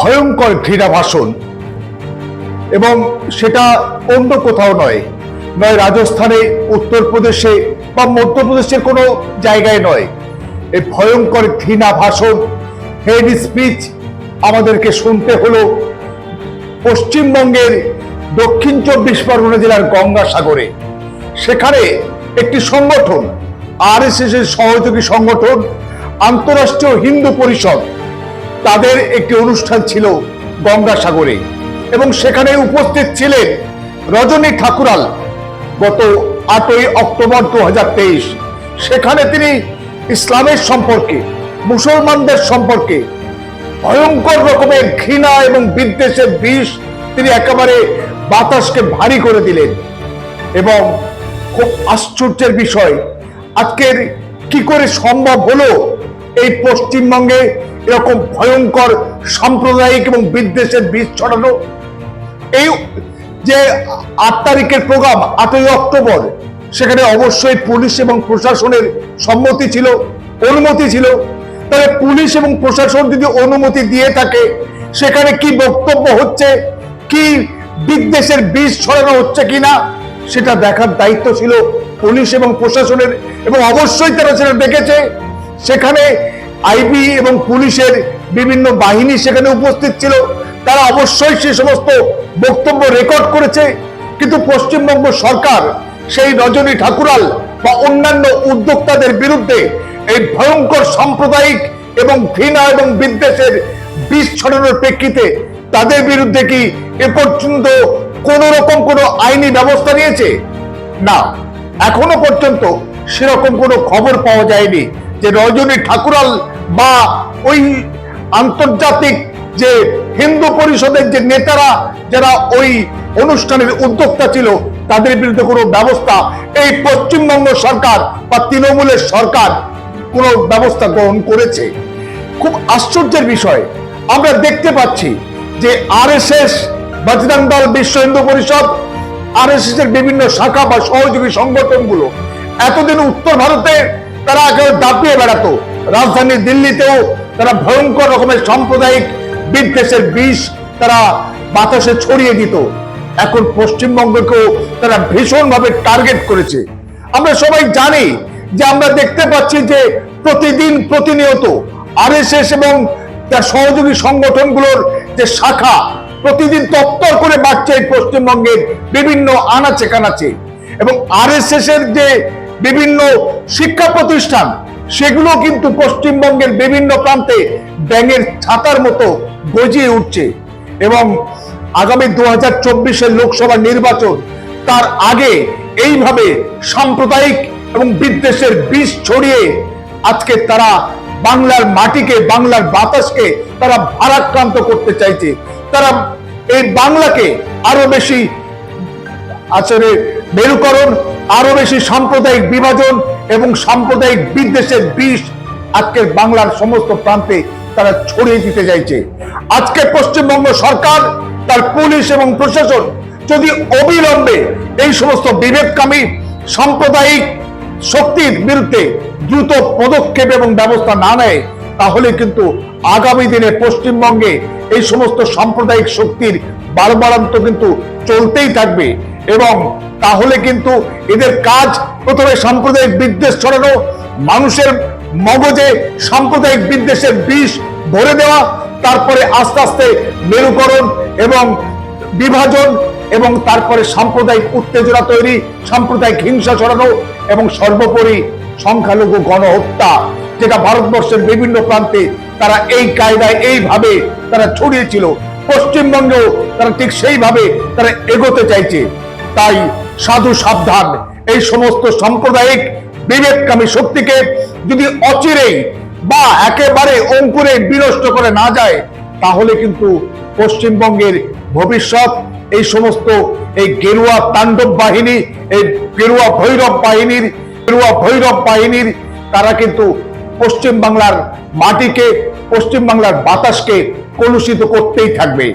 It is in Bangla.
ভয়ঙ্কর ঘৃণা ভাষণ এবং সেটা অন্য কোথাও নয়। নয় রাজস্থানে, উত্তরপ্রদেশে বা মধ্যপ্রদেশের কোনো জায়গায় নয়। এই ভয়ঙ্কর ঘৃণা ভাষণ হেড স্পিচ আমাদেরকে শুনতে হলো পশ্চিমবঙ্গের দক্ষিণ চব্বিশ পরগনা জেলার গঙ্গাসাগরে। সেখানে একটি সংগঠন আর এর সহযোগী সংগঠন, আন্তরাষ্ট্রীয় হিন্দু পরিষদ তাদের একটি অনুষ্ঠান ছিল গঙ্গাসাগরে। এবং সেখানে উপস্থিত ছিলেন রজনী ঠাকুরাল। গত আটই অক্টোবর দু হাজার তেইশ, সেখানে তিনি ইসলামের সম্পর্কে, মুসলমানদের সম্পর্কে ভয়ঙ্কর রকমের ঘৃণা এবং বিদ্বেষের বিষ তিনি একেবারে বাতাসকে ভারী করে দিলেন। এবং খুব আশ্চর্যের বিষয়, আজকের কি করে সম্ভব হলো এই পশ্চিমবঙ্গে এরকম ভয়ঙ্কর সাম্প্রদায়িক এবং বিদ্বেষের বীজ ছড়ানো। এই যে আট তারিখের প্রোগ্রাম, আটই অক্টোবর, সেখানে অবশ্যই পুলিশ এবং প্রশাসনের সম্মতি ছিল, অনুমতি ছিল। তাহলে পুলিশ এবং প্রশাসন যদি অনুমতি দিয়ে থাকে, সেখানে কি বক্তব্য হচ্ছে, কি বিদ্বেষের বীজ ছড়ানো হচ্ছে কিনা, সেটা দেখার দায়িত্ব ছিল পুলিশ এবং প্রশাসনের। এবং অবশ্যই তারা সেটা দেখেছে। সেখানে আইবি এবং পুলিশের বিভিন্ন বাহিনী সেখানে উপস্থিত ছিল। তারা অবশ্যই সে সমস্ত বক্তব্য রেকর্ড করেছে। কিন্তু পশ্চিমবঙ্গ সরকার সেই রজনী ঠাকুরাল বা অন্যান্য উদ্যোক্তাদের বিরুদ্ধে এই ভয়ঙ্কর সাম্প্রদায়িক এবং ঘৃণা এবং বিদ্বেষের বিষ ছড়ানোর প্রেক্ষিতে তাদের বিরুদ্ধে কি এ পর্যন্ত কোন রকম কোনো আইনি ব্যবস্থা নিয়েছে? না। এখনও পর্যন্ত সেরকম কোনো খবর পাওয়া যায়নি। যে রজনী ঠাকুরাল বা ওই আন্তর্জাতিক যে হিন্দু পরিষদের যে নেতারা, যারা ওই অনুষ্ঠানের উদ্যোক্তা ছিল, তাদের বিরুদ্ধে কোনো ব্যবস্থা এই পশ্চিমবঙ্গ সরকার বা তৃণমূলের সরকার কোনো ব্যবস্থা গ্রহণ করেছে? খুব আশ্চর্যের বিষয়। আমরা দেখতে পাচ্ছি যে আরএসএস বজরং দল, বিশ্ব হিন্দু পরিষদ আরএসএস এর বিভিন্ন শাখা বা সহযোগী সংগঠনগুলো এতদিন উত্তর ভারতে তারা একেবারে দাপিয়ে বেড়াতো। রাজধানী দিল্লিতেও তারা ভয়ঙ্কর রকমের সাম্প্রদায়িক বিদ্বেষের বিষ তারা বাতাসে ছড়িয়ে দিত। এখন পশ্চিমবঙ্গকেও তারা ভীষণভাবে টার্গেট করেছে। আমরা সবাই জানি যে আমরা দেখতে পাচ্ছি যে প্রতিদিন প্রতিনিয়ত আরএসএস এবং তার সহযোগী সংগঠনগুলোর যে শাখা প্রতিদিন তত্তর করে বাড়ছে পশ্চিমবঙ্গের বিভিন্ন আনাচে কানাচে। এবং আরএসএস এর যে বিভিন্ন শিক্ষা প্রতিষ্ঠান, সেগুলো কিন্তু পশ্চিমবঙ্গের বিভিন্ন প্রান্তে ব্যাঙের ছাতার মতো গজিয়ে উঠছে এবং আগামী দু হাজার চব্বিশের লোকসভা নির্বাচন, তার আগে এইভাবে সাম্প্রদায়িক এবং বিদ্বেষের বিষ ছড়িয়ে আজকে তারা বাংলার মাটিকে, বাংলার বাতাসকে তারা ভারাক্রান্ত করতে চাইছে। তারা এই বাংলাকে আরও বেশি আসলে মেরুকরণ আরও বেশি সাম্প্রদায়িক বিভাজন এবং সাম্প্রদায়িক বিদ্বেষের বিষ আজকের বাংলার সমস্ত প্রান্তে তারা ছড়িয়ে দিতে চাইছে। আজকে পশ্চিমবঙ্গ সরকার, তার পুলিশ এবং প্রশাসন যদি অবিলম্বে এই সমস্ত বিভেদকামী সাম্প্রদায়িক শক্তির বিরুদ্ধে দ্রুত পদক্ষেপ এবং ব্যবস্থা না নেয়, তাহলে কিন্তু আগামী দিনে পশ্চিমবঙ্গে এই সমস্ত সাম্প্রদায়িক শক্তির বারবারান্ত কিন্তু চলতেই থাকবে। এবং তাহলে কিন্তু এদের কাজ প্রথমে সাম্প্রদায়িক বিদ্বেষ ছড়ানো, মানুষের মগজে সাম্প্রদায়িক বিদ্বেষের বিষ ভরে দেওয়া, তারপরে আস্তে আস্তে মেরুকরণ এবং বিভাজন এবং তারপরে সাম্প্রদায়িক উত্তেজনা তৈরি, সাম্প্রদায়িক হিংসা ছড়ানো এবং সর্বোপরি সংখ্যালঘু গণহত্যা, যেটা ভারতবর্ষের বিভিন্ন প্রান্তে তারা এই কায়দায়, এইভাবে তারা ছড়িয়েছিল। পশ্চিমবঙ্গেও তারা ঠিক সেইভাবে তারা এগোতে চাইছে। তাই সাধু সাবধান। এই সমস্ত সাম্প্রদায়িক বিবেককামী শক্তিকে যদি অচিরেই বা একেবারে অঙ্কুরে বিনষ্ট করে না যায়, তাহলে কিন্তু পশ্চিমবঙ্গের ভবিষ্যৎ, এই সমস্ত এই গেরুয়া তাণ্ডব বাহিনী, এই গেরুয়া ভৈরব বাহিনীর, গেরুয়া ভৈরব বাহিনীর, তারা কিন্তু পশ্চিম বাংলার মাটিকে, পশ্চিমবাংলার বাতাসকে কলুষিত করতেই থাকবে।